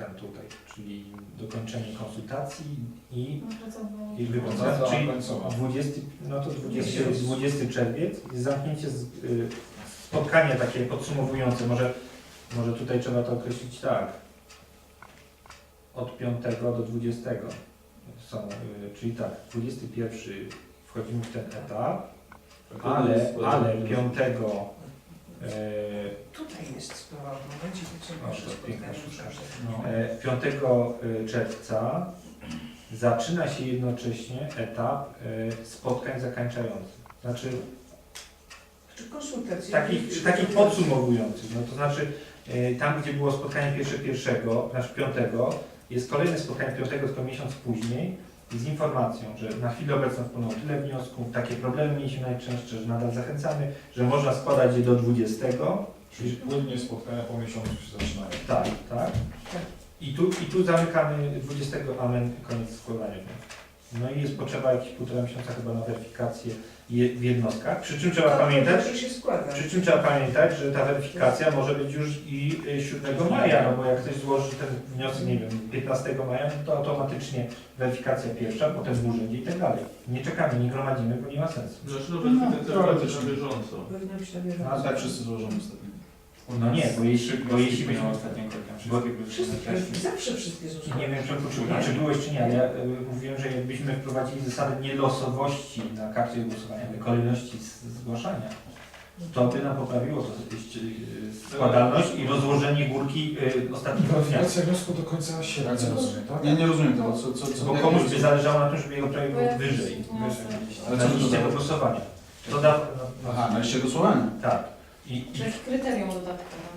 ten tutaj, czyli dokończenie konsultacji i, i wypowiedzenie, czyli końcowa. 20, no to 20, Miesiąc. 20 czerwiec i zamknięcie z, y, spotkanie takie podsumowujące, może, może tutaj trzeba to określić tak, od 5 do 20 są, y, czyli tak, 21 wchodzimy w ten etap, ale, ale 5 y, Tutaj jest sprawa, w momencie, O, się to piękna spotkają sztuka. No. E, 5 y, czerwca zaczyna się jednocześnie etap spotkań zakończających. Znaczy Czy konsultacje? takich, takich podsumowujących. No to znaczy tam, gdzie było spotkanie pierwsze pierwszego, znaczy piątego, jest kolejne spotkanie piątego, tylko miesiąc później z informacją, że na chwilę obecną wpłynęło tyle wniosków, takie problemy mieliśmy najczęstsze, że nadal zachęcamy, że można składać je do 20. Czyli płynnie spotkania po miesiącu się zaczynają. Tak, tak. I tu, I tu zamykamy 20 amen, koniec składania wniosków. No i jest potrzeba jakieś półtora miesiąca chyba na weryfikację je, w jednostkach. Przy czym trzeba pamiętać, że się składa. przy czym trzeba pamiętać, że ta weryfikacja może być już i y, 7 maja, no bo jak ktoś złoży ten wniosek, nie wiem, 15 maja, no to automatycznie weryfikacja pierwsza, potem w urzędzie i tak dalej. Nie czekamy, nie gromadzimy, bo nie ma sensu. Znaczy no weryfikacja No, no, na bieżąco. Powinno być na A bieżąco. tak wszyscy złożymy ostatnio. No nie, bo jeśli, bo jeśli byśmy... ostatnim krokiem Bo- Wszystkie, zawsze wszystkie I zostały. nie wiem, czy, czy, czy byłeś, czy nie, ale ja y, mówiłem, że jakbyśmy wprowadzili zasadę nielosowości na karcie głosowania, ale kolejności z- zgłaszania, to by nam poprawiło to, y, składalność i rozłożenie górki y, ostatnich wniosków. Weryfikacja wniosku do końca sierpnia, Co- rozumiem, tak? Ja nie rozumiem tego, co, co, co Bo komuś by zależało na tym, żeby jego projekt był wyżej. Ale na to liście do głosowania. To da, no, Aha, na liście głosowania. tak. I, i Czyli kryterium dodatkowe.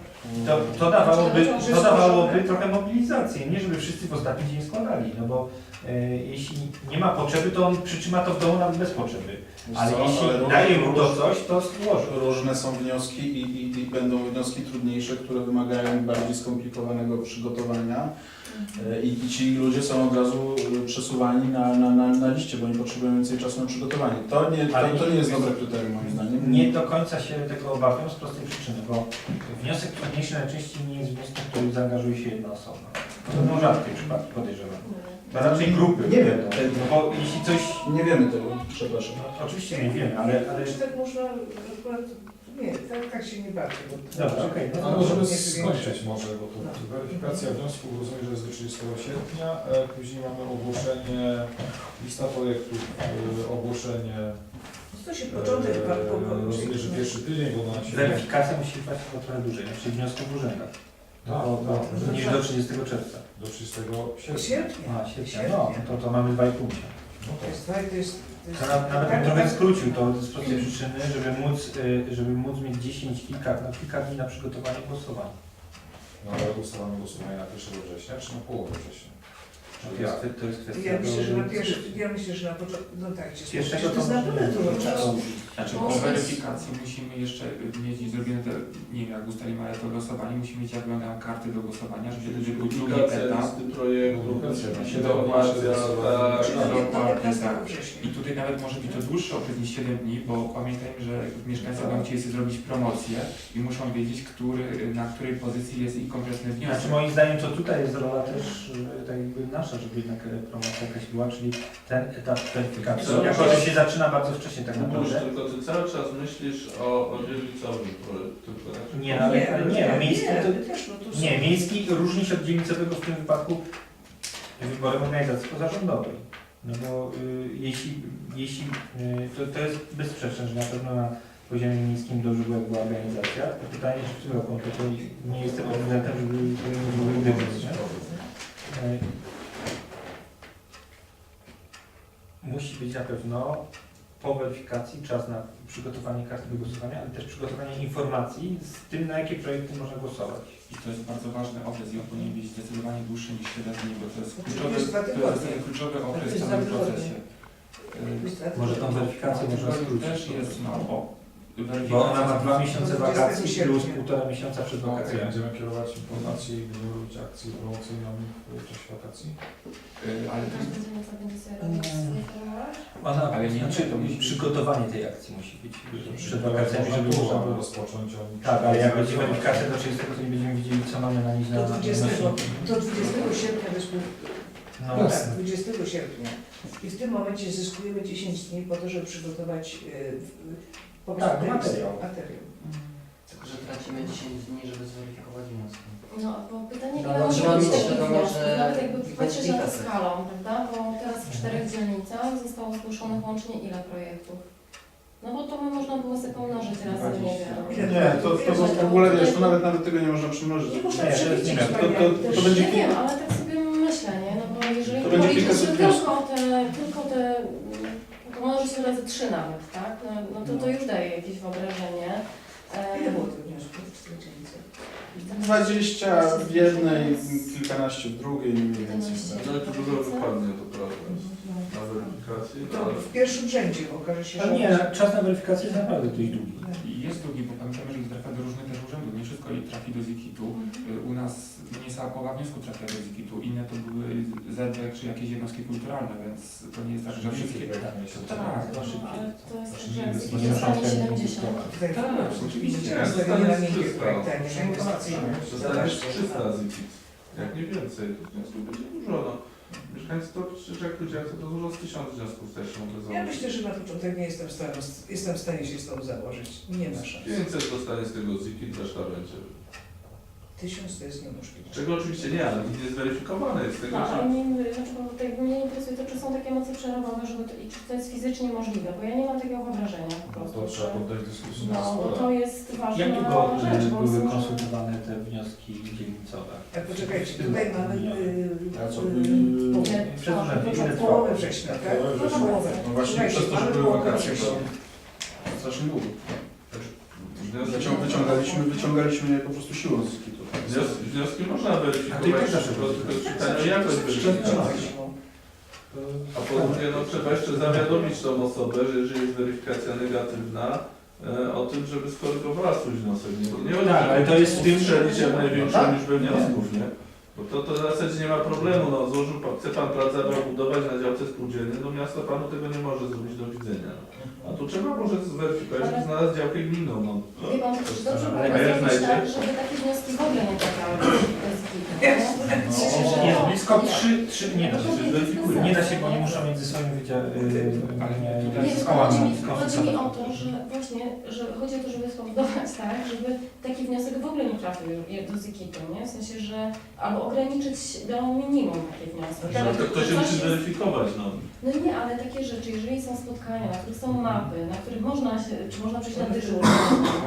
to, to dawałoby, Że to dawałoby trochę mobilizację, nie żeby wszyscy w ostatni dzień składali, no bo e, jeśli nie ma potrzeby, to on przytrzyma to w domu nawet bez potrzeby. Wiesz Ale co, jeśli róż- daje mu to róż- coś, to złoży. Różne są wnioski i, i, i będą wnioski trudniejsze, które wymagają bardziej skomplikowanego przygotowania. E, I, I ci ludzie są od razu e, przesuwani na, na, na, na liście, bo nie potrzebują więcej czasu na przygotowanie. To nie, to, to nie nie- jest dobre kryterium moim zdaniem. Nie do końca się tego obawiam z prostej przyczyny, bo wniosek trudniejszy najczęściej nie jest wnioskiem, w który zaangażuje się jedna osoba. To są rzadkie przypadki, podejrzewam. To raczej grupy. Nie wiem. No bo jeśli coś... Nie wiemy tego, przepraszam. No, oczywiście nie wiemy, ale... ale... Czy tak można. Nie, tak, tak się nie bawię. Bo Dobra, okej. no to- możemy nie skończyć może, bo to weryfikacja wniosków rozumiem, że jest do 30 sierpnia, e, później mamy ogłoszenie, lista projektów, e, ogłoszenie, To się początek e, po rozumiem, że pierwszy tydzień, bo na się... Weryfikacja musi trwać chyba trochę dłużej, znaczy wniosków w urzędach. Tak, No, no, tak. niż do 30 czerwca. Do 30 sierpnia. Sierpnia. A, sierpnia. No, to, to mamy 2,5 miesiąca. No To to jest, to jest, to na- nawet tak, trochę tak, skrócił to z prostej przyczyny, żeby móc, y, żeby móc mieć 10 kilka, na kilka dni na przygotowanie głosowania. No ale ustalamy głosowanie na 1 września, czy na połowę września? To jest, to jest kwestia Ja myślę, że na pierwszy, ja myślę, że na początku, no tak, się Pierwszego to to jest naprawdę może dużo nie czasu. Znaczy No, po to jest- weryfikacji musimy jeszcze mieć zrobione te, nie wiem jak ustalimy, ale to losowanie musimy mieć jak wyglądają karty do głosowania, żeby to był drugi Publikacja etap. listy informacja, tak, Czyli no, do dokładnie 15 tak. września. I tutaj nawet może być to dłuższy okres niż 7 dni, bo pamiętajmy, że mieszkańcy będą chcieli sobie zrobić promocję i muszą wiedzieć, który, na której pozycji jest ich konkretny Znaczy wniosek. moim zdaniem to tutaj jest rola też y, tak jakby nasza, żeby jednak e, promocja jakaś była, czyli ten etap weryfikacji. Co? Jako, że się zaczyna bardzo wcześnie tak Bush, naprawdę. tylko ty cały czas myślisz o, o dzielnicowym projekcie, tylko tak? Nie, ale, ale nie, no miejski nie, to, ale też, no to są- Nie, miejski różni się od dzielnicowego w tym wypadku wyborem organizacji pozarządowej. No bo y, jeśli, jeśli y, to, to jest bezsprzeczne, że na pewno na poziomie miejskim dobrze była, była organizacja. To pytanie, czy w tym roku, to, to nie jestem prezydentem, żeby żeby był gdybyś, nie? Y, Musi być na pewno po weryfikacji czas na przygotowanie karty do głosowania, ale też przygotowanie informacji z tym, na jakie projekty można głosować. I to jest bardzo ważny okres i on powinien być zdecydowanie dłuższy niż 7 dni, bo to jest kluczowy, to jest kluczowy okres w całym procesie. Dwa Może tą weryfikację można skrócić. też jest mało. Bo ona ma dwa miesiące Do 20 wakacji plus półtora miesiąca przed wakacjami. będziemy kierować informacje i będziemy robić akcje promocyjne w czasie wakacji. Y, Ale to informować? Ona, Ale nie, znaczy, to musi przygotowanie tej akcji musi być przed wakacjami, żeby można było... rozpocząć. oni- Tak, ale jak będzie weryfikacja do 30, to nie będziemy wiedzieli, co mamy na nich na Do 20, nośniki. do 20 sierpnia wyspu... No, No tak, 20 sierpnia. I w tym momencie zyskujemy 10 dni po to, żeby przygotować w- po Tak, prostu ten materiał. materiał. Tylko, że tracimy 10 dni, żeby zweryfikować wnioski. No, bo pytanie, No, ile bo może trzeba być mieć takich świadomość, wniosków, że nawet jakby patrzeć na to weryfikacja. skalą, prawda? Bo teraz w czterech dzielnicach zostało zgłoszonych łącznie ile projektów? No bo to by można było sobie pomnożyć razy, nie wiem. Nie, to, to w ogóle wiesz, to nawet, nawet tego nie można przymnożyć. Nie można Nie, to przewidzieć nie, to- to- wariantów. to będzie nie wiem, ale tak sobie myślę, nie? No bo jeżeli To będzie kilkaset tylko te, tylko te, 10 razy 3 nawet, tak? No, no to, to no. już daje jakieś wyobrażenie. Ile było tych wniosków w sprzecznicy? 20 w jednej, kilkanaście w drugiej mniej więcej. tak? No to dużo wypadnie, to prawda. Na weryfikacji. To ale- w pierwszym rzędzie okaże się, że... Ale nie, czas na weryfikację jest naprawdę dość długi. Tak. I Jest drugi, bo pamiętamy, że trafia do różnych też urzędów. Nie wszystko trafi do Zikitu. Mhm. Y, u nas nie cała połowa wniosków trafia do ZIKIT-u. Inne to były ZD czy jakieś jednostki kulturalne, więc to nie jest tak, że wszystkie... Tak, Tak, no szybciej. Ale to jest tak, nie że jest- z Nie dostanie muszą 70. Tutaj Tak, oczywiście. Nie, Nastawienie na zostanie miękkie 300. projekty, a nie na inwestycyjne. Dostaniesz 300 z IKIT. Jak nie więcej, to wniosków będzie dużo. No. Mieszkańcy to jak ludzie to dużo z tysiąc wniosków też się mogę Ja myślę, że na początek nie jestem w stanie, jestem w stanie się z tą założyć. Nie ma szans. 500 dostanie z tego z IKIT, reszta będzie. Tysiąc to jest niemożliwe. Czego oczywiście nie, ale nie jest zweryfikowane. Z tego, No, że... ale mnie, znaczy, bo tak mnie interesuje to, czy są takie moce przerobowe, żeby to, i czy to jest fizycznie możliwe, bo ja nie mam takiego wyobrażenia po No prostu. to trzeba że- poddać dyskusji na No, bo stole. to jest ważna Jak długo rzecz, y, bo były są, że- konsultowane te wnioski dzielnicowe? A poczekajcie, tutaj mamy... A co, Przez urzędy, ile początek trwało? połowę września, tak? Połowę No, września. połowę. No właśnie Słuchajcie, przez to, że mamy były połowę wakacje, to września. strasznie długo. Wnioski, Wycią- Wyciągaliśmy, wyciągaliśmy je po prostu siłą z ZIKIT-u. wnioski, wnioski można A weryfikować, tak zawsze tylko tylko weryfikujesz. jest pytanie o jakość weryfikacji. A po drugie, no trzeba jeszcze zawiadomić tą osobę, że jeżeli jest weryfikacja negatywna, e, o tym, żeby skorygowała swój wniosek. Nie, nie chodzi, Tak, żeby ale to jest w tym- strzelić jak największą No tak. liczbę wniosków, nie? Bo to, to w zasadzie nie ma problemu, no złożył pan, chce pan plac zabaw budować na działce spółdzielnej, no miasto panu tego nie może zrobić do widzenia. A tu trzeba może zweryfikować, żeby znalazł działkę gminną, no. Wie pan, czy dobrze Ale byłoby jak zrobić znajdzie? tak, żeby takie wnioski w ogóle nie trafiały do ZIKIT-u, No, jest blisko trzy, trzy, nie da się, jest Nie da się, bo oni sens. muszą między sobą wydzia- y, Ale nie, Nie, z tylko chodzi mi, kołami chodzi mi o to, że właśnie, że chodzi o to, żeby spowodować tak, żeby taki wniosek w ogóle nie trafił do ZIKIT-u, nie? W sensie, że albo ograniczyć do minimum takie wnioski. Że to ktoś Coś musi jest- zweryfikować, no. No nie, ale takie rzeczy, jeżeli są spotkania, na których są mapy, na których można się, czy można przyjść na dyżur,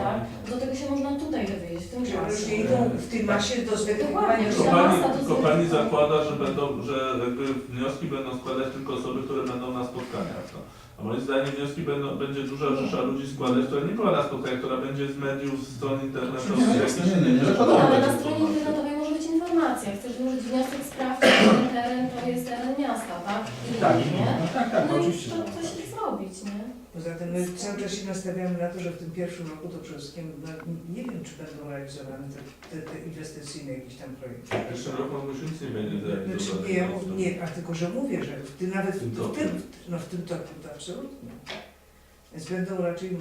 tak? Do tego się można tutaj dowiedzieć, w tym Czyli czasie. już idą w tej masie do zweryfikowania. Dokładnie. Tylko Ja pani, tylko pani zakłada, że będą, że jakby wnioski będą składać tylko osoby, które będą na spotkaniach. No. A moim zdaniem wnioski będą, będzie duża rzesza ludzi składać, która nie była na spotkaniach, która będzie z mediów, z stron internetowych. Jakichś innych rzeczy. Ale na stronie internetowej informacja. Chcesz złożyć wniosek, sprawdź, czy ten teren to jest teren miasta, tak? I Tak, nie? no tak, tak, No i oczywiście. to że coś tak. zrobić, nie? Poza tym my cały czas się nastawiamy na to, że w tym pierwszym roku to przede wszystkim, no, nie wiem, czy będą realizowane te, te, te inwestycyjne jakieś tam projekty. W przyszłym roku już nic nie będzie Znaczy, zrealizowane. nie, nie, a tylko, że mówię, że w tym, nawet W tym w toku. tym, no w tym toku to absolutnie. Więc będą raczej, m,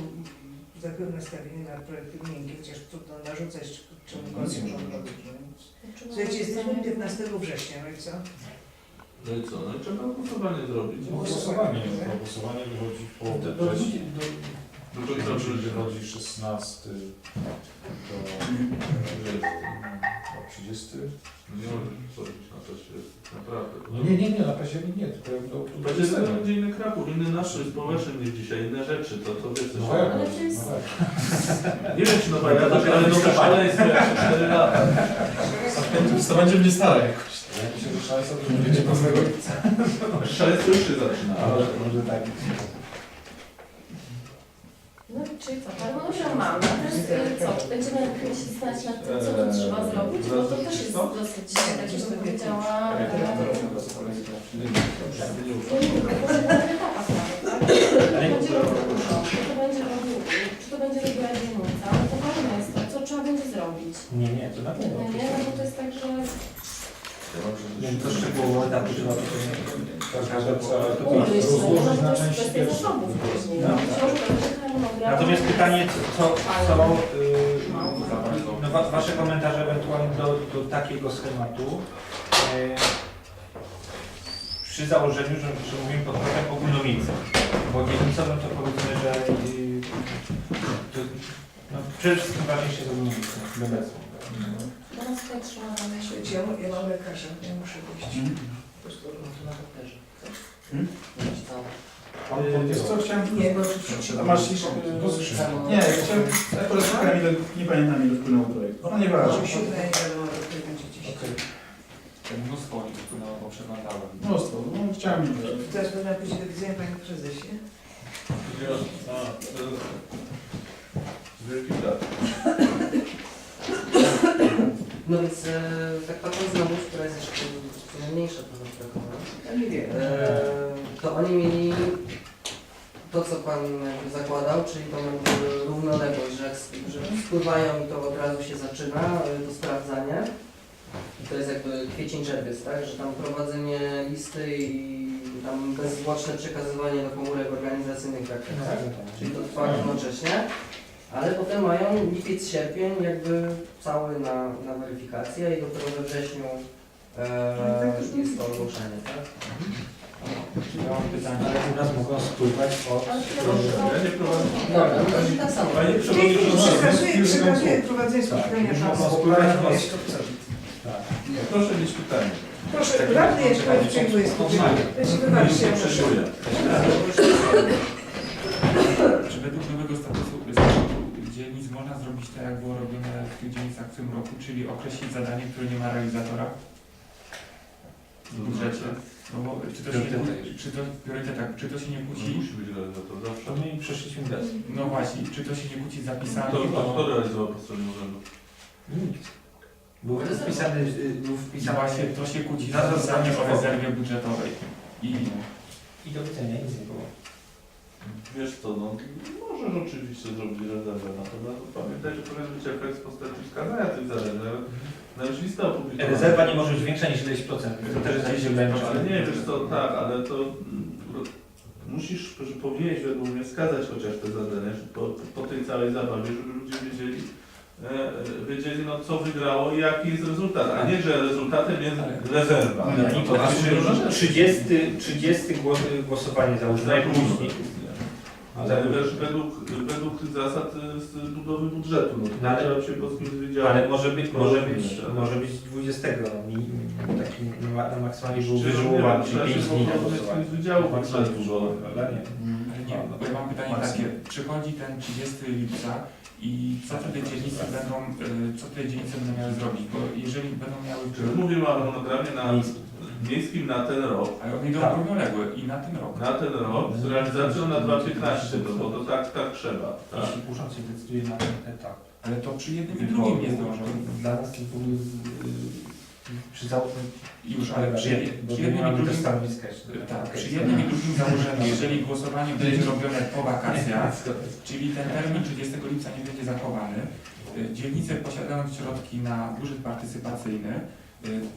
że tak powiem, nastawieni na projekty miękkie, chociaż trudno narzucać czemukolwiek rządowi. no. Słuchajcie, jesteśmy 15 września, no i co? No i co? No i trzeba głosowanie zrobić. Głosowanie, głosowanie wychodzi w połowie września. Do- No to Wychodzi, dobrze, wychodzi 16 do, do 30. Nie może chodzić na to się naprawdę. No nie, nie, nie, na październik nie, tylko do, do Będzie 20. to będzie inny Kraków, inny nastrój społeczny niż dzisiaj, inne rzeczy, to, to wiesz coś. No jak, Ale to jest- no jak. Nie wiem czy nowa jada, ale nowe szaleństwo jak 4 lata. To będzie mnie stare jakoś. Jak się zaczyna, to będziecie pewnego Szaleństwo już się zaczyna. Może, może tak. Co, pan co, będziemy nad tym, co trzeba zrobić, bo to też jest dosyć, jak bym powiedziała, e, Będzie robotniczo. Czy to będzie robił- czy to będzie to ważne jest to, co trzeba będzie zrobić. Nie, nie, to na pewno. Nie, no bo to jest tak, że to szczegółowo etapy trzeba rozłożyć na części pierwsze. Natomiast pytanie, co, co yy, no, wa, Wasze komentarze ewentualnie do, do takiego schematu yy, przy założeniu, że, że mówimy pod kątem ogólnomiejskim, bo dzielnicowym to powiedzmy, że yy, to, no, przede wszystkim ważniejsze jest ogólnomiejskie, obecnie. Tutaj trzeba Słuchajcie, ja, ja mam lekarza, ja muszę wyjść. Mhm. Po prostu. No to na papierze. Hmm? Pan Wiesz co, chciałem... Nie, bo A masz jeszcze... Nie, ja chciałem... Akurat szukałem ile... Nie pamiętam ile wpłynęło projekt. No nieważne. Może siódme, nie wiadomo, do której będzie dziś. Okej. Tak mnóstwo ich wpłynęło, bo przeglądałem. Mnóstwo. No chciałem... Teraz będę pójść do widzenia Panie Prezesie. To... Wielki brat. No więc e, tak patrząc na łódź, która jest jeszcze w sumie mniejsza trochę od Krakowa, Ja nie wiem. e, to oni mieli to, co Pan jakby zakładał, czyli tą jakby równoległość, że, jak że spływają i to od razu się zaczyna, e, to sprawdzanie. I to jest jakby kwiecień czerwiec, tak? Że tam prowadzenie listy i tam bezzwłoczne przekazywanie do komórek organizacyjnych, tak, tak, tak. Czyli to trwa równocześnie. Ale potem mają lipiec, sierpień jakby cały na, na weryfikację i dopiero we wrześniu e, jest to ogłoszenie, tak? Ja mam pytanie. Ale u nas mogą spływać od... Ja nie prowadzę. Dobra, no to tak samo. Panie Przewodniczący, przekazuję, przekazuję prowadzenie spotkania spływać od... Co? Tak. proszę mieć pytanie. Proszę, radny jest Pan przyjmuje spotkanie. Wiecie, wybaczcie. Przeszuję. Czy według nowego statusu, dzielnic można zrobić tak, jak było robione w tych dzielnicach w tym roku, czyli określić zadanie, które nie ma realizatora w budżecie? No bo czy to się nie kłóci, czy to priorytetach, czy to się nie No, kłóci? musi być realizator zawsze. To my przeszliśmy bez. No właśnie, czy to się nie kłóci z zapisami? Kto bo- realizował po stronie urzędu? Nikt. Był wpisany, y, był I wpisany właśnie to się kłóci z zapisami o rezerwie budżetowej. I i do widzenia, nic nie było. Wiesz co, no możesz oczywiście zrobić rezerwę, natomiast pamiętaj, że powinien być efekt w postaci wskazania tych. Nawet na już lista opublikowana. Rezerwa nie może być większa niż ileś procent. To też jest gdzieś. Ale nie, wiesz co, tak, ale to mm, musisz, że powinieneś według mnie wskazać chociaż te zadania że po, po tej całej zabawie, żeby ludzie wiedzieli, e, e, wiedzieli no, co wygrało i jaki jest rezultat, a nie, że rezultatem jest rezerwa. Ale I to to jest różna rzecz. 30, 30 głos, głosowanie załóżmy, najpóźniej. Ale wiesz, według, według tych zasad e, z budowy budżetu, no, No, ale- trzeba się polskim. Ale może być, może być, Tak. może być 20, no, mi, taki ma- na maksymalnie był wyżułowany, czyli trzeba się 5 dni na głosowanie. z wydziału Maksymalnie bo ale nie. Ale nie, bo ja mam pytanie takie, przychodzi ten 30 lipca i co wtedy dzielnice będą, y, co te dzielnice będą miały zrobić? Bo jeżeli będą miały, mówimy o harmonogramie na miejskim na ten rok, ale one idą Tak. równoległe i na ten rok. na ten rok z realizacją na 2015, no bo to tak, tak trzeba. Tak. Jeśli urząd się decyduje na ten etap. Ale to przy jednym i drugim nie zdążą. Dla nas to był y, przy założeniu Już, ale przy, jednym- bo przy nie jednym i mamy też drugim, stanowiska jeszcze. tak, przy jednym i drugim założeniu, jeżeli głosowanie będzie robione po wakacjach, czyli ten termin 30 lipca nie będzie zachowany, y, dzielnice posiadając środki na budżet partycypacyjny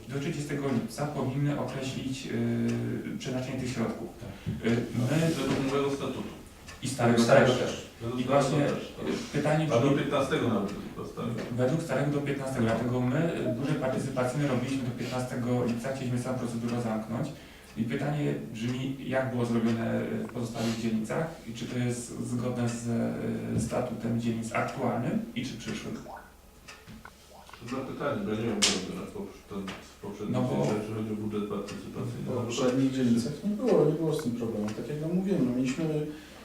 do 30 lipca powinny określić y, przeznaczenie tych środków. Y, My Według nowego statutu. i starego Starego też. też. I starego właśnie y, pytanie, A do czy 15 nawet według starego do 15, dlatego my y, budżet partycypacyjny robiliśmy do 15 lipca, chcieliśmy całą procedurę zamknąć. I pytanie brzmi, jak było zrobione y, w pozostałych dzielnicach i czy to jest zgodne z y, statutem dzielnic aktualnym i czy przyszłych. Zapytanie, bo ja nie wiem, robione w poprze- ten- poprzednim No bo- jeśli chodzi o budżet partycypacyjny. W poprzednich dzielnicach nie było, nie było z tym problemu. Tak jak wam mówiłem, no, mieliśmy,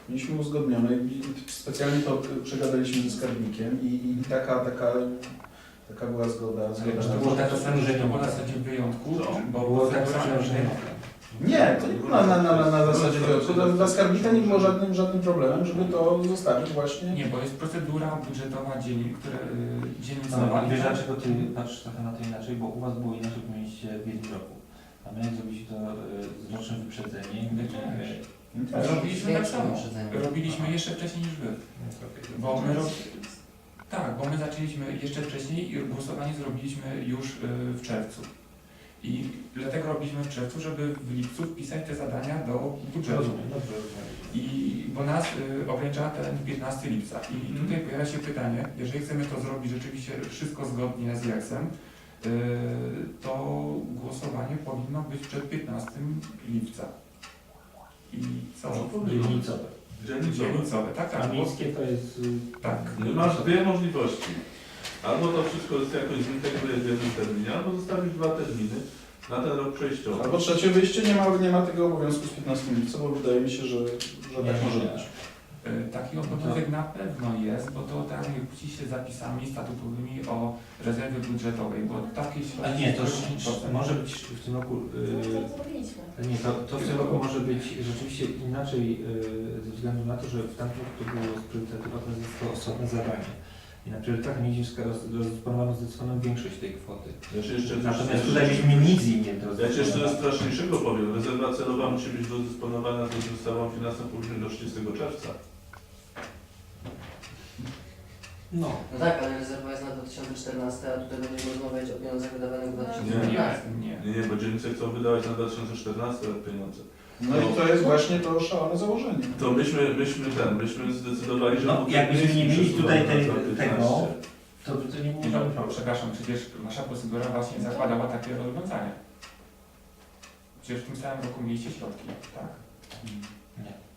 mieliśmy uzgodnione i specjalnie to przegadaliśmy ze skarbnikiem i, i taka, taka, taka była zgoda. zgoda że To to było było tak tak samo, że to było na zasadzie wyjątku, Co? bo było tak samo, że nie. Nie, to nie było na, na, na, na zasadzie wyjątku. Dla, dla skarbnika nie było żadnym, żadnym problemem, żeby to zostawić właśnie. Nie, bo jest procedura budżetowa dzielnic, które y, dzielnicowa. No, i wiesz to- dlaczego ty patrzysz trochę na to inaczej, bo u was było inaczej, bo mieliście w jednym roku. A my zrobiliśmy to y, z rocznym wyprzedzeniem. My Tak. Robiliśmy tak samo. Robiliśmy jeszcze wcześniej niż wy. okej. Bo my rob... Tak, bo my zaczęliśmy jeszcze wcześniej i głosowanie zrobiliśmy już y, w czerwcu. I dlatego robiliśmy w czerwcu, żeby w lipcu wpisać te zadania do budżetu. Rozumiem, dobrze rozumiem. I bo nas y, ogranicza ten 15 lipca. I tutaj pojawia się pytanie, jeżeli chcemy to zrobić rzeczywiście wszystko zgodnie z JAKS-em, y, to głosowanie powinno być przed 15 lipca. I co? Dzielnicowe. Dzielnicowe. Dzielnicowe, tak, A tak. bo- miejskie to jest... y, Tak. No, Masz dwie możliwości. Albo to wszystko jest jakoś zintegruje w jednym terminie, albo zostawić dwa terminy na ten rok przejściowy. Albo trzecie wyjście, nie ma, nie ma tego obowiązku z 15 lipca, bo wydaje mi się, że, że Nie, tak może nie. być. Y, Taki obowiązek na pewno jest, bo to tam kłóci się zapisami statutowymi o rezerwie budżetowej, bo takie środki... A nie, to już 10%. może być w tym roku... To zrobiliśmy. Nie, to, to w tym roku może być rzeczywiście inaczej y, ze względu na to, że w tamtym roku to było a teraz jest to osobne zadanie. I na priorytetach mieliśmy wska- rozdysponowano zdecydowaną większość tej kwoty. Ja się jeszcze Natomiast tutaj mieliśmy nic nie do Ja ci jeszcze coś straszniejszego powiem. Rezerwa celowa musi być do dysponowania z ustawą finansów publicznych do 30 czerwca. No. No tak, ale rezerwa jest na 2014, a tutaj będziemy rozmawiać o pieniądzach wydawanych w 2015. Nie, nie. Nie, nie, bo dzielnice chcą wydawać na 2014 rok pieniądze. No i to jest właśnie to szalone założenie. To myśmy, myśmy ten, myśmy zdecydowali, że... No, jakbyśmy nie mieli tutaj tej- tego, 2015. To by to nie było Nie, no, przepraszam, przecież nasza procedura właśnie zakładała takie rozwiązanie. Przecież w tym samym roku mieliście środki, tak?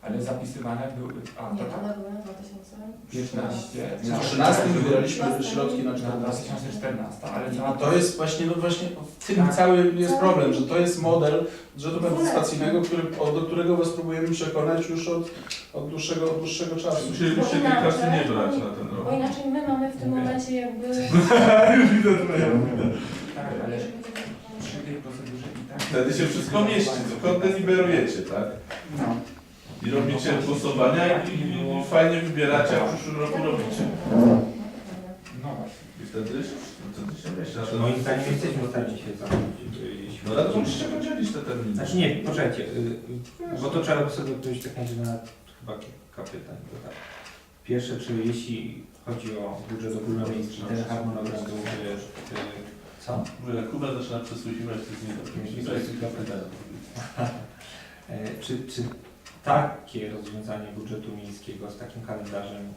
Ale zapisywane były... A, to Nie, tak. one były na 2015. 15. W 13 wybieraliśmy środki na Na 14. 2014, ale I to jest właśnie, no właśnie w tym Tak. cały jest problem, że to jest model budżetu partycypacyjnego, który, o, do którego Was próbujemy przekonać już od, od, dłuższego, od dłuższego czasu. Musielibyście tej Inaczej- kasy nie brać na ten rok. Bo inaczej my mamy w tym momencie jakby... Tak, ale przy tej procedurze i tak... Wtedy się wszystko mieści, tylko deliberujecie, tak? No. I robicie głosowania i, i, fajnie wybieracie, a w przyszłym roku robicie. No właśnie. I wtedy, wtedy się na ten Moim zdaniem jesteśmy w stanie się zamknąć. jeśli No ale to musicie podzielić te terminy. Znaczy nie, poczekajcie, y, bo to trzeba by sobie odpowiedzieć tak naprawdę na chyba kilka pytań. To tak. Pierwsze, czy jeśli chodzi o budżet ogólnomiejski, ten harmonogram byłby, y, co? Mówię, jak Kuba zaczyna przesłuchiwać, to jest niedobrze. To jest kilka pytań. E, Czy, czy takie rozwiązanie budżetu miejskiego z takim kalendarzem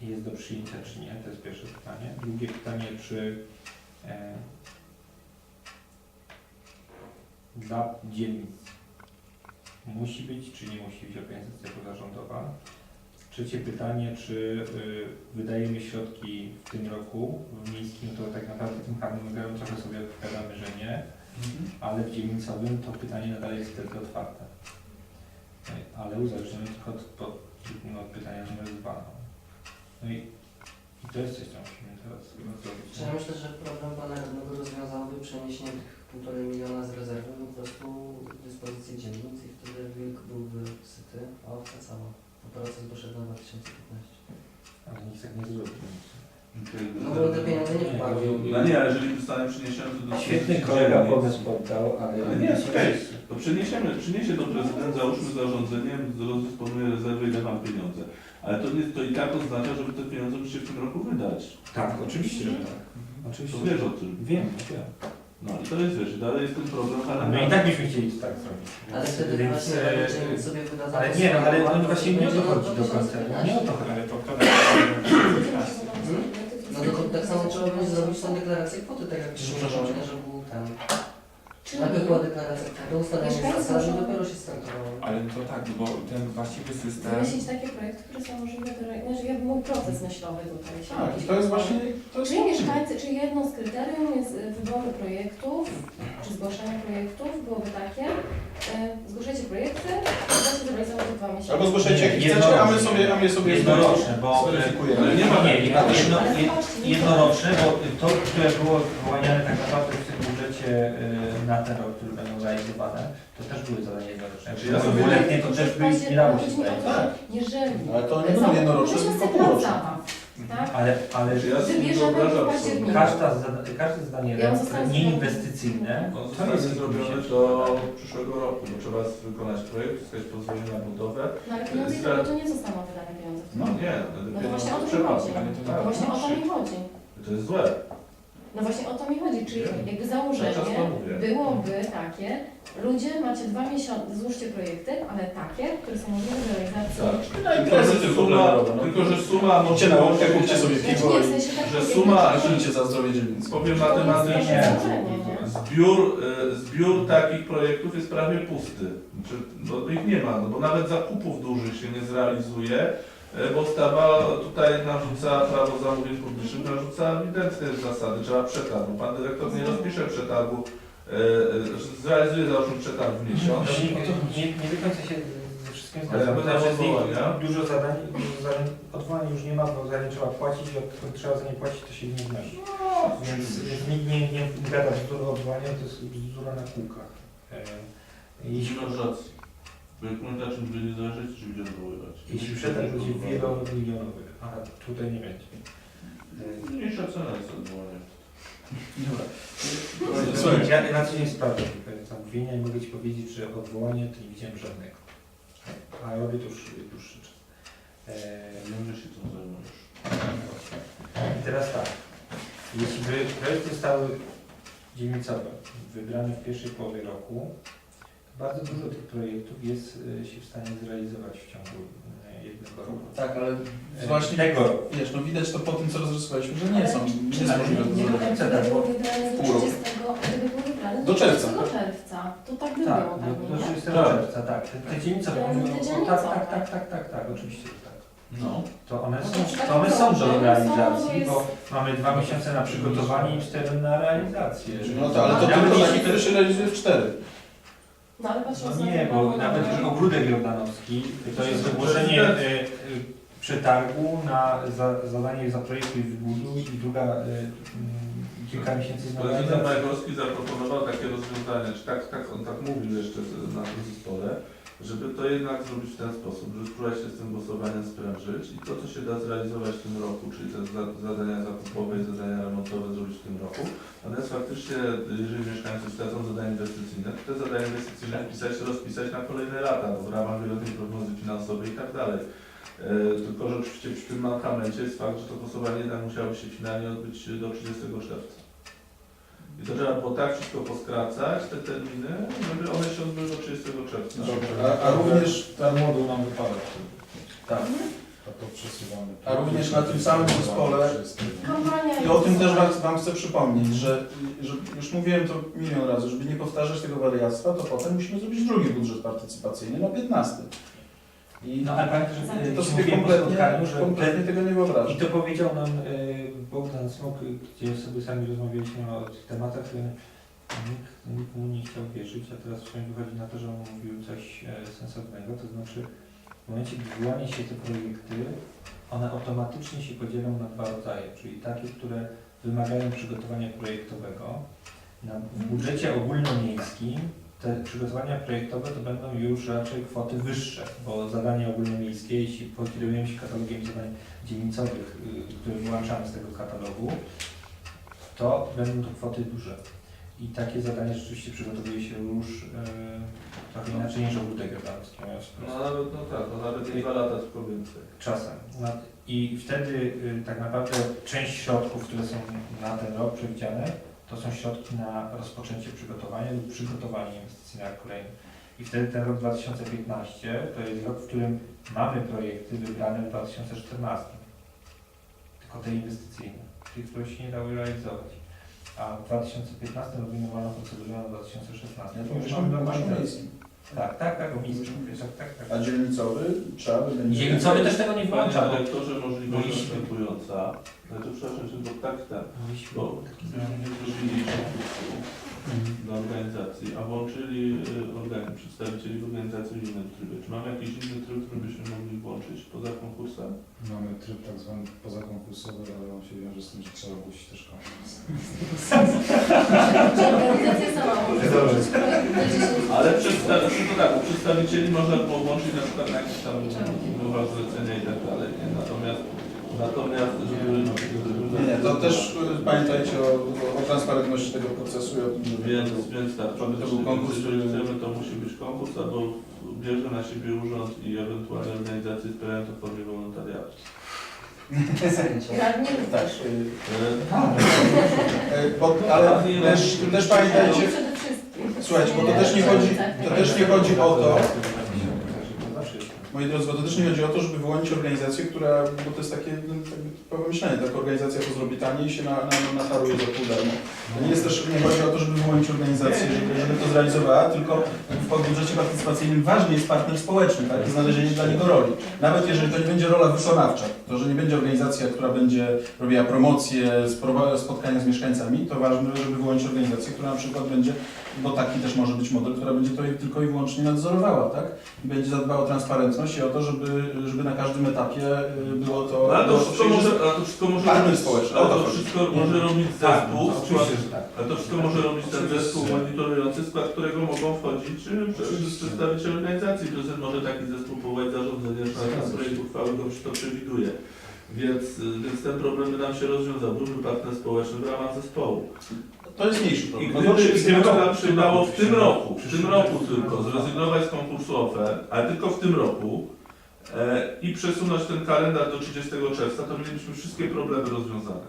jest do przyjęcia, czy nie? To jest pierwsze pytanie. Drugie pytanie, czy e, dla dzielnic musi być, czy nie musi być organizacja pozarządowa? Trzecie pytanie, czy y, wydajemy środki w tym roku w miejskim, to tak naprawdę tym harmonogramem trochę sobie odpowiadamy, że nie ale w dzielnicowym to pytanie nadal jest wtedy otwarte. Ale uzależnione tylko od, od, od pytania numer dwa. no. No i, i to jest coś, co musimy teraz chyba zrobić. Czy ja myślę, że problem pana radnego rozwiązałoby przeniesienie tych półtorej miliona z rezerwy po prostu w dyspozycji dzielnic i wtedy wilk byłby syty, a owca cała. Bo proces doszedł na 2015. Ale nic tak nie zrobi. No bo te pieniądze nie wpadły. No nie, ale jeżeli zostanie przeniesiony to do Świetny kolega pomysł poddał, ale... Ale nie, słuchaj, to przeniesiemy, przyniesie to prezydent, załóżmy zarządzeniem, rozdysponuje rezerwę i da wam pieniądze. Ale to, nie, to i tak oznacza, żeby te pieniądze musicie w tym roku wydać. Tak, oczywiście, że tak. To Oczywiście. wiesz o tym. Wiem, wiem. No i to jest, wiesz, dalej jest ten problem No i tak byśmy chcieli to tak zrobić. Ale wtedy więc, właśnie e, sobie wyda za ale to nie, no, ale łapy, właśnie nie o to będzie chodzi do końca. 2015. Nie o to chodzi. Ale to kto No to, tak samo trzeba będzie zrobić tą deklarację kwoty, tak jak przepraszam, że był ten. Czyli Najpierw była deklaracja kwoty, ustalenie Mieszkańcy zasad i muszą- dopiero się startowało. Ale to tak, bo ten właściwy system... wymyślić takie projekty, które są możliwe do re- znaczy jakby był proces myślowy tutaj. się Tak, jakiś to jest właśnie, to jest Czyli mieszkańcy, czyli jedno z kryterium jest y, wyboru projektów, czy zgłaszania projektów, byłoby takie, y, zgłaszajcie projekty, i da się zrealizować w dwa miesiące. Albo zgłaszajcie jak chcecie, a my sobie, a my sobie Jednoroczne, bo zweryfikujemy. Ale nie ma nie, takich- jedno, Ale nie jednoroczne, bo to, które było wyłaniane tak naprawdę w tym budżecie y, na ten rok, który będą realizowane, to też były zadania jednoroczne. Znaczy, Jak ja to sobie- było letnie, to też by nie dało się to, zrealizować. że Jeżeli Ale to nie będą jednoroczne, tylko półroczne. zabaw. tak? Ale, ale Znaczy, ja sobie nie Wybierzemy wyobrażam w sobie. październiku. każda, zada- każde zdanie Ja zostałam nieinwestycyjne On to zostanie jest zrobione do przyszłego roku, bo trzeba wykonać projekt, uzyskać pozwolenie na budowę. No ale pieniądze Zra- to nie zostaną wydane pieniądze. No nie, No to właśnie o to mi chodzi. Tak, No właśnie o to mi chodzi. To jest złe. No właśnie o to mi chodzi, czyli Wiem. jakby Ja założenie mówię. byłoby takie, ludzie macie dwa miesiące, złóżcie projekty, ale takie, które są możliwe do realizacji. Tak. Na Tylko, suma, no. tylko, że suma Idźcie na łąkę, kupcie sobie Znaczy piwo nie, w i sensie tak że jakby- suma- żyjcie za zdrowie dzielnicy. Powiem To jest matematycznie, nasze założenie, nie? zbiór, y, zbiór takich projektów jest prawie pusty. Znaczy, no, ich nie ma, no bo nawet zakupów dużych się nie zrealizuje, bo ustawa tutaj narzuca, prawo zamówień publicznych narzuca ewidentne zasady, trzeba przetargu. Pan dyrektor nie rozpisze przetargu, y, y, zrealizuje załóżmy przetarg w miesiąc. Nie, nie, nie do końca się ze wszystkim Ale zgadzam. będą Znaczy, z nich odwołania? Dużo zadań, dużo zadań, odwołań już nie ma, bo za nie trzeba płacić i od trzeba za nie płacić, to się nie wnosi. Więc więc nikt nie, nie gada bzdury o odwołaniu, to jest bzdura na kółkach. E, Jeśli. Bo jak pamiętasz, czym będzie zależeć, czy będzie odwoływać. jeśli przetarg będzie wielomilionowy, a tutaj nie będzie. E, Mniejsza cena jest odwołania. Dobra. Słuchaj, ja na co nie sprawdzę tego zamówienia i mogę Ci powiedzieć, że odwołanie to nie widziałem żadnego. A robię to już dłuższy czas. E, Może się tym zajmujesz. I teraz tak, jeśli by projekty zostały dzielnicowe wybrane w pierwszej połowie roku, to bardzo dużo tych projektów jest e, się w stanie zrealizować w ciągu e, jednego roku. Tak, ale E, właśnie tego roku. wiesz, no widać to po tym, co rozrysowaliśmy, że nie są, nie jest możliwe do nie- nie do zrobienia. końca Gdyby tak, było bo wybrane do pół roku. 30, gdyby było wybrane Do czerwca. Do czerwca. To tak by tak, było do, pewnie, do nie? 30 Tak. czerwca, tak. Te, te dzielnicowe, Te mówią, o- dzielnicowe. tak, tak, tak, tak, tak, tak, oczywiście, że tak. No. To one No są, to one są do realizacji, bo mamy dwa miesiące na przygotowanie i cztery na realizację. No to, ale to tylko taki, który się realizuje w cztery. No ale patrząc No na nie, to, bo nawet no, ogródek jordanowski to jest ogłoszenie y, y, przetargu na za, zadanie zaprojektuj wybuduj i druga y, y, kilka miesięcy na Prezydent realizację. Majewski zaproponował takie rozwiązanie, czy tak, tak, on tak mówił jeszcze na tym zespole, żeby to jednak zrobić w ten sposób, żeby spróbować się z tym głosowaniem sprężyć i to, co się da zrealizować w tym roku, czyli te za, zadania zakupowe i zadania remontowe zrobić w tym roku, natomiast faktycznie, jeżeli mieszkańcy stracą zadania inwestycyjne, to te zadania inwestycyjne wpisać, rozpisać na kolejne lata, w ramach wieloletniej prognozy finansowej i tak dalej. E, tylko, że oczywiście przy tym mankamencie jest fakt, że to głosowanie jednak musiało się finalnie odbyć do 30 czerwca. I to trzeba było tak wszystko poskracać, te terminy, żeby one się odbyły do 30 czerwca. Dobrze, A- a również- ten moduł nam wypada. Tak. To, to przesuwamy. A również na tym samym zespole- Kampania I o tym też wam, wam chcę przypomnieć, że, że już mówiłem to milion razy, żeby nie powtarzać tego wariactwa, to potem musimy zrobić drugi budżet partycypacyjny na 15. I No ale pamiętaj, że to sobie mówiłem po kompletnie, spotkaniu, że kompletnie tego nie wyobrażam. I to powiedział nam y, Bogdan Smok, gdzie sobie sami rozmawialiśmy o tych tematach, nikt, nikt mu nie chciał wierzyć, a teraz przynajmniej wychodzi na to, że on mówił coś e, sensownego, to znaczy w momencie, gdy wyłania się te projekty, one automatycznie się podzielą na dwa rodzaje, czyli takie, które wymagają przygotowania projektowego. Na, w budżecie ogólnomiejskim te przygotowania projektowe to będą już raczej kwoty wyższe, bo zadania ogólnomiejskie, jeśli pokierujemy się katalogiem zadań dzielnicowych, y, które wyłączamy z tego katalogu, to będą to kwoty duże. I takie zadania rzeczywiście przygotowuje się już y, trochę inaczej niż ogródek mówiąc No nawet, no tak, no nawet dwa lata, tylko więcej. Czasem. I wtedy y, tak naprawdę część środków, które są na ten rok przewidziane, to są środki na rozpoczęcie przygotowania lub przygotowanie rok kolejny. I wtedy ten rok 2015 to jest rok, w którym mamy projekty wybrane w 2014. Tylko te inwestycyjne, tych, które się nie dały realizować. A w 2015 rozwinowano procedurę na 2016. Ja To już mamy. Tak, tak, tak, o miejscu. Tak, tak, tak. A dzielnicowy trzeba by będzie... Dzielnicowy też tego nie Panie włącza, bo dyrektorze, możliwość Byliśmy. następująca, to przepraszam cię, bo tak Mówiliśmy bo nie zrobili dla organizacji, a włączyli y, organ, przedstawicieli w organizacji w innym trybie. Czy mamy jakiś inny tryb, który byśmy mogli włączyć poza konkursem? Mamy tryb tak zwany pozakonkursowy, ale on się wiąże z tym, że trzeba ogłosić też konkurs. Czy organizacja sama może Dobrze. złożyć projekt do 10 Ale przedstawicieli, no tak, przedstawicieli można było włączyć na przykład na jakieś tam umowa zlecenia i tak dalej, nie? Natomiast Natomiast, żeby... Nie, nie, to też y, pamiętajcie o, o transparentności tego procesu i o tym, żeby Więc, więc tak, Żeby to był konkurs, jeżeli który- chcemy, to musi być konkurs, albo bierze na siebie urząd i ewentualnie organizacje spełniają to w formie wolontariatu. Tak. y, y, bo, ale też, też pamiętajcie, Przede wszystkim. Słuchajcie, bo to też nie chodzi, to też nie chodzi o to. Moi drodzy, bo to też nie chodzi o to, żeby wyłonić organizację, która, bo to jest takie no, typowe myślenie, taka organizacja to zrobi taniej i się na, na, za pół darmo. To nie jest też, nie chodzi o to, żeby wyłonić organizację, żeby, żeby to zrealizowała, tylko w partycypacyjnym ważny jest partner społeczny, tak, i znalezienie dla niego roli. Nawet jeżeli to nie będzie rola wykonawcza, to że nie będzie organizacja, która będzie robiła promocję, spotkania z mieszkańcami, to ważne, żeby wyłonić organizację, która na przykład będzie, bo taki też może być model, która będzie to tylko i wyłącznie nadzorowała, tak? I będzie zadbała o transparentność i o to, żeby, żeby na każdym etapie y, było to... No, ale to wszystko może, ale to wszystko może Partner robić, społeczny, ale to wszystko może robić Tak, zespół, no, oczywiście, że tak. ale to wszystko może robić ten zespół monitorujący, skład którego mogą wchodzić y, prze- przedstawiciele organizacji. Prezydent może taki zespół powołać zarządzenie, że na projekt uchwały go to przewiduje. Więc, y, więc ten problem nam się rozwiązał. Byłby partner społeczny w ramach zespołu. To jest mniejszy I problem. gdyby, No to gdyby oczywiście- nam przydało w tym roku, w tym roku tylko zrezygnować z konkursu ofert, ale tylko w tym roku i przesunąć ten kalendarz do 30 czerwca, to mielibyśmy wszystkie problemy rozwiązane.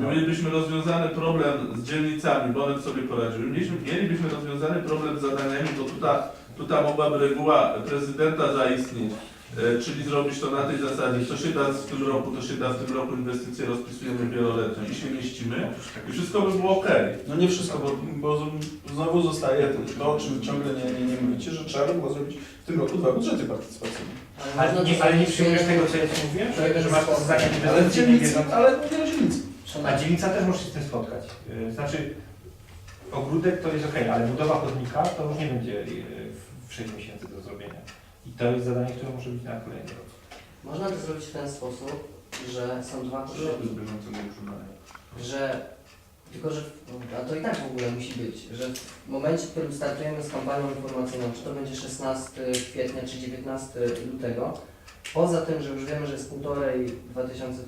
Mielibyśmy rozwiązany problem z dzielnicami, bo one sobie poradziły. Mieliśmy, mielibyśmy rozwiązany problem z zadaniami, bo tutaj, tutaj mogłaby reguła prezydenta zaistnieć, e, czyli zrobić to na tej zasadzie, co się da w tym roku, to się da w tym roku, inwestycje rozpisujemy wieloletnio i się mieścimy i wszystko by było ok. No nie wszystko, bo, bo znowu zostaje to, o czym ciągle nie, nie, nie mówicie, że trzeba by było zrobić w tym roku dwa budżety partycypacyjne. Ale nie, ale nie przyjmujesz tego, co ja ci mówiłem, że, że masz zadanie Ale dzielnicy, ale mówię o dzielnicy. A dzielnica też musi się z tym spotkać. Yy, Znaczy, ogródek to jest ok, ale budowa chodnika to już nie będzie yy, w 6 miesięcy do zrobienia. I to jest zadanie, które musi być na kolejny rok. Można to zrobić w ten sposób, że są dwa koszyki. że tylko, że a to i tak w ogóle musi być, że w momencie, w którym startujemy z kampanią informacyjną, czy to będzie 16 kwietnia, czy 19 lutego, poza tym, że już wiemy, że jest półtorej, 2000,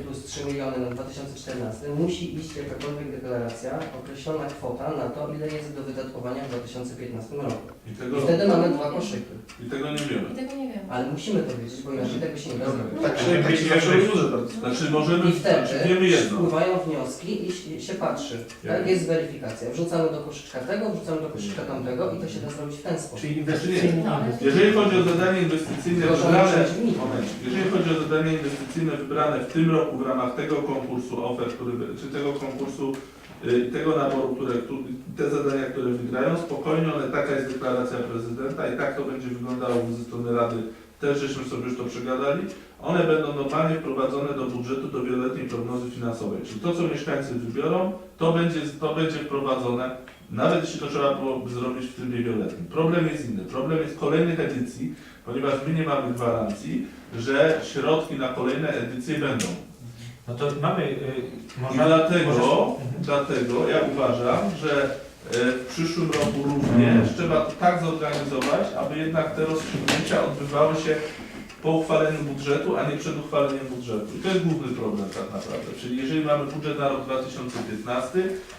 y, plus 3 miliony na 2014, musi iść jakakolwiek deklaracja, określona kwota na to, ile jest do wydatkowania w 2015 roku. I I tego, wtedy mamy dwa koszyki. i tego nie wiemy. I tego nie wiem. Ale musimy to wiedzieć, bo inaczej tego się nie da zrobić. Tak się, tak się zawsze robi budżet. Znaczy możemy, I wtedy znaczy wiemy jedno. wpływają wnioski i się- się patrzy. Tak, jest weryfikacja. Wrzucamy do koszyczka tego, wrzucamy do koszyczka tamtego i to się da zrobić w ten sposób. Czyli inwestycyjny No, ale- Jeżeli chodzi o zadanie inwestycyjne że wybrane, moment, jeżeli chodzi o zadanie inwestycyjne wybrane w tym roku w ramach tego konkursu ofert, który, by- czy tego konkursu tego naboru, które, te zadania, które wygrają, spokojnie one, taka jest deklaracja prezydenta i tak to będzie wyglądało ze strony Rady, też żeśmy sobie już to przegadali. One będą normalnie wprowadzone do budżetu, do wieloletniej prognozy finansowej. Czyli to, co mieszkańcy wybiorą, to będzie, to będzie wprowadzone, nawet jeśli to trzeba byłoby zrobić w trybie wieloletnim. Problem jest inny. Problem jest kolejnych edycji, ponieważ my nie mamy gwarancji, że środki na kolejne edycje będą. No to mamy, I można... dlatego, dlatego ja uważam, że e, w przyszłym roku również trzeba to tak zorganizować, aby jednak te rozstrzygnięcia odbywały się po uchwaleniu budżetu, a nie przed uchwaleniem budżetu. I to jest główny problem tak naprawdę. Czyli jeżeli mamy budżet na rok 2015,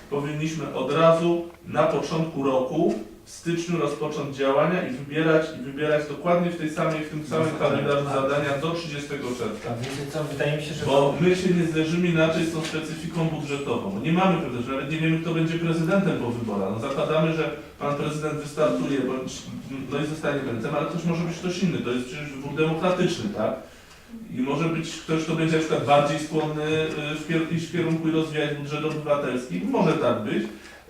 powinniśmy od razu na początku roku, w styczniu rozpocząć działania i wybierać, i wybierać dokładnie w tej samej, w tym samym kalendarzu zadania do 30 czerwca. A wiecie co, wydaje mi się, że... Bo my się nie zderzymy inaczej z tą specyfiką budżetową. Nie mamy pewności, nawet nie wiemy, kto będzie prezydentem po wyborach. No zakładamy, że pan prezydent wystartuje, bądź, no i zostanie prezydentem, ale też może być ktoś inny. To jest przecież wybór demokratyczny, tak? I może być ktoś, kto będzie na przykład bardziej skłonny y, w kier- iść w kierunku i rozwijać budżet obywatelski. Może tak być.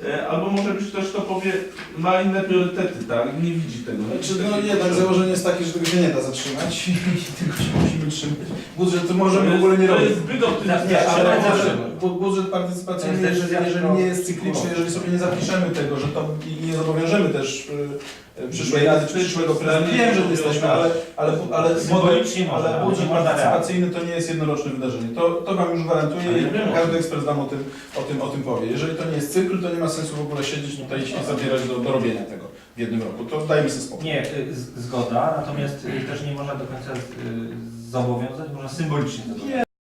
E, Albo może być ktoś, kto powie, ma inne priorytety, tak? Nie widzi tego. nie Znaczy, no jednak założenie jest takie, że tego się nie da zatrzymać i tylko się musimy trzymać. Budżet to możemy w ogóle nie To robić. jest zbyt Nie, optymistyczne. ale ale bu- budżet partycypacyjny, To jeżeli, jeżeli nie jest cykliczny, jeżeli sobie nie zapiszemy tego, że to i nie zobowiążemy też y, przyszłej rady przyszłego prezydenta, wiem, że jesteśmy, ale, ale, ale, Symbolicznie ale ale budżet można partycypacyjny to nie jest jednoroczne wydarzenie. To, to Wam już gwarantuję i każdy ekspert Wam o tym, o, tym, o tym powie. Jeżeli to nie jest cykl, to nie ma sensu w ogóle siedzieć tutaj i się zabierać do, do robienia tego w jednym roku. To dajmy sobie spokój. Nie, y, zgoda, natomiast y, też nie można do końca y, zobowiązać, można symbolicznie zobowiązać.